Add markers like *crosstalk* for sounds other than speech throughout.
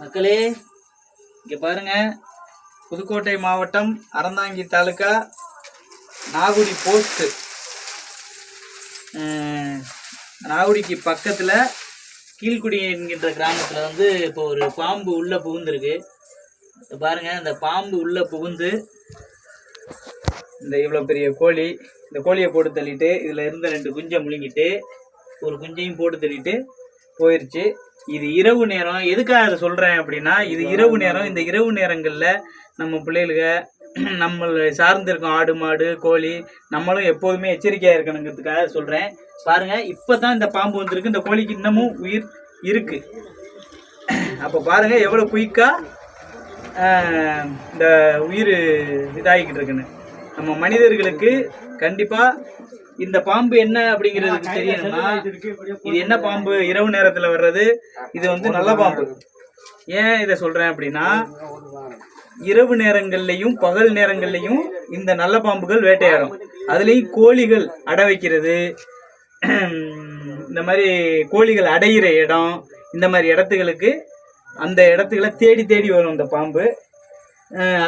மக்களே இங்கே பாருங்க. புதுக்கோட்டை மாவட்டம் அறந்தாங்கி தாலுக்கா நாகுடி போஸ்ட்டு நாகுடிக்கு பக்கத்தில் கீழ்குடி என்கின்ற கிராமத்தில் வந்து இப்போ ஒரு பாம்பு உள்ளே புகுந்துருக்கு. பாருங்க இந்த பாம்பு உள்ளே புகுந்து இந்த இவ்வளோ பெரிய கோழி இந்த கோழியை போட்டு தள்ளிட்டு இதில் இருந்த ரெண்டு குஞ்சை முழுங்கிட்டு ஒரு குஞ்சையும் போட்டு தள்ளிட்டு போயிருச்சு. இது இரவு நேரம். எதுக்காக அதை சொல்கிறேன் அப்படின்னா இது இரவு நேரம். இந்த இரவு நேரங்களில் நம்ம பிள்ளைகளுக நம்மளை சார்ந்து இருக்கும் ஆடு மாடு கோழி நம்மளும் எப்போதுமே எச்சரிக்கையாக இருக்கணுங்கிறதுக்காக சொல்கிறேன் பாருங்கள் இப்போ தான் இந்த பாம்பு வந்திருக்கு. இந்த கோழிக்கு இன்னமும் உயிர் இருக்குது அப்போ பாருங்கள் எவ்வளோ குயிக்காக இந்த உயிர் இதாகிக்கிட்டு இருக்குன்னு. நம்ம மனிதர்களுக்கு கண்டிப்பாக இந்த பாம்பு என்ன அப்படிங்கிறது தெரியணும்னா இது என்ன பாம்பு? இரவு நேரத்தில் வர்றது. இது வந்து நல்ல பாம்பு. ஏன் இதை சொல்கிறேன் அப்படின்னா இரவு நேரங்கள்லையும் பகல் நேரங்கள்லையும் இந்த நல்ல பாம்புகள் வேட்டையாடும். அதுலேயும் கோழிகள் அடை வைக்கிறது. இந்த மாதிரி கோழிகள் அடையிற இடம் இந்த மாதிரி இடத்துகளுக்கு அந்த இடத்துகளை தேடி தேடி வரும் இந்த பாம்பு.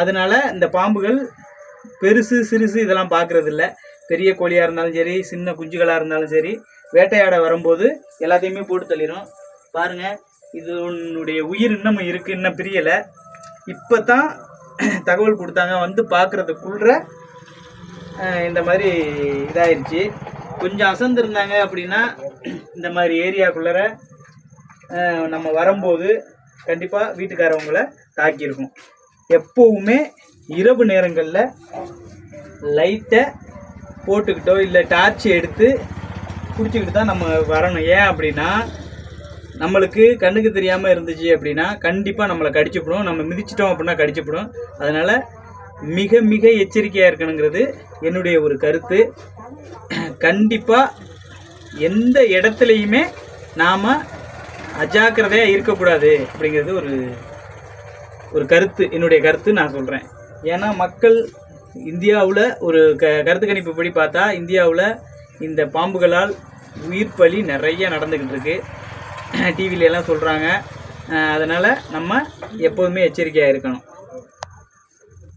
அதனால இந்த பாம்புகள் பெருசு சிறுசு இதெல்லாம் பார்க்கறது இல்லை பெரிய கோழியாக இருந்தாலும் சரி சின்ன குஞ்சுகளாக இருந்தாலும் சரி வேட்டையாட வரும்போது எல்லாத்தையுமே போட்டு தள்ளிடும் பாருங்கள் இது உன்னுடைய உயிர் இன்னமும் இருக்குது இன்னும் பிரியலை. இப்போ தான் *clears throat* தகவல் கொடுத்தாங்க வந்து பார்க்குறதுக்குள்ள இந்த மாதிரி இதாயிருச்சு. கொஞ்சம் அசந்திருந்தாங்க அப்படின்னா *clears throat* இந்த மாதிரி ஏரியாக்குள்ளர நம்ம வரும்போது கண்டிப்பாக வீட்டுக்காரவங்கள தாக்கியிருக்கும். எப்போவுமே இரவு நேரங்களில் லைட்டை போட்டுக்கிட்டோ இல்லை டார்ச் எடுத்து பிடிச்சிக்கிட்டு தான் நம்ம வரணும். ஏன் அப்படின்னா நம்மளுக்கு கண்ணுக்கு தெரியாமல் இருந்துச்சு அப்படின்னா கண்டிப்பாக நம்மளை கடிச்சுப்படும். நம்ம மிதிச்சிட்டோம் அப்படின்னா கடிச்சுப்பிடும். அதனால் மிக மிக எச்சரிக்கையாக இருக்கணுங்கிறது என்னுடைய ஒரு கருத்து. கண்டிப்பாக எந்த இடத்துலையுமே நாம் அஜாக்கிரதையாக இருக்கக்கூடாது அப்படிங்கிறது ஒரு ஒரு கருத்து என்னுடைய கருத்து நான் சொல்கிறேன் ஏன்னா மக்கள் இந்தியாவில் ஒரு க கருத்து கணிப்புப்படி பார்த்தா இந்தியாவில் இந்த பாம்புகளால் உயிர் பலி நிறைய நடந்துக்கிட்டு இருக்கு டிவிலெலாம் *clears throat* எல்லாம் சொல்கிறாங்க அதனால் நம்ம எப்போதுமே எச்சரிக்கையாக இருக்கணும்.